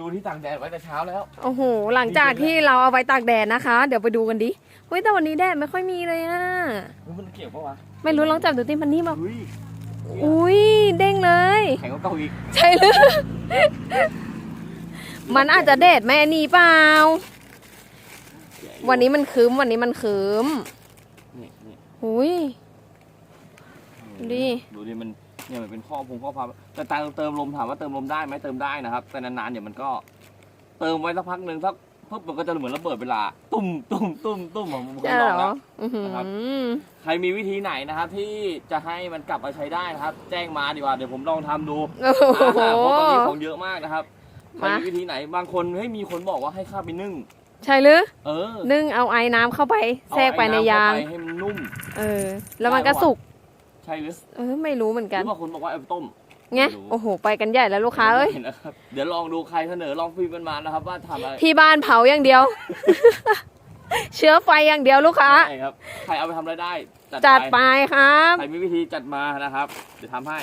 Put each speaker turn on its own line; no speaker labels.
ดูที่ต่างแดดไว้แต่เช้าแล้ว
โอ้โห หลังจากที่เราเอาไว้ตากแดดนะคะ เดี๋ยวไปดูกันดิเฮ้ยแต่วันนี้แดดไม่ค่อยมีเลยอะ
เฮ้ยมันเกี่ยวปะวะ
ไม่รู้ลองจับดูติมันนี่มบอก
เฮ้ย
อุ้ยเด้งเลย
แข็งกว่าเก่าอีก
ใช่หรือมันอาจจะแดดแม่นี่เปล่า วันนี้มันคืมวันนี้มันคืม
นี่นี่
อุ้ยดิ
ดูดิมัน เนี่ยมันเป็นข้อพุงข้อพับแต่ตามเติมลมถามว่าเติมลมได้ไหมเติมได้นะครับ แต่นานๆเดี๋ยวมันก็เติมไว้สักพักหนึ่งสักปุ๊บมันก็จะเหมือนระเบิดเวลา ตุ้มตุ้มตุ้มตุ้มผมเคย
ใช่
ล
เหร
อง
อ
แล้ว
อื้อหือ
นะครับใครมีวิธีไหนนะครับ ที่จะให้มันกลับมาใช้ได้นะครับ แจ้งมาดีกว่าเดี๋ยวผมลองทำดู
โอ้โห
อ่าเพราะตอนนี้ของเยอะมากนะครับใคร
มา
มีวิธีไหนบางคนให้ยมีคนบอกว่าให้ข้าไปนึ่ง
ใช่หรือ
เออ
นึ่งเอาไอ้น้ำเข้าไป
เอา
แทรกไปในยาง
อ้น้ำเข้ไปให้มันนุ่ม
เออ แล้วมันก็สุก
ใช่หรือ
เออไม่รู้เหมือน
ห
กัน
รือบางคนบอกว่าเอาไปต้ม
ไง
ไม่รู้
โอ้โห ไปกันใหญ่แล้วลูกค้าเอ้ย
ห็นนะครับเดี๋ยวลองดูใครเสนอลองฟิล์มกันมานะครับ ว่าทำอะไร
ที่บ้านเผาอย่างเดียว เชื้อไฟอย่างเดียวลูกค้า
ใช่ครับ ใครเอาไปทำอะไรได้
จัดไปครับ
ใครมีวิธีจัดมานะครับ เดี๋ยวทำให้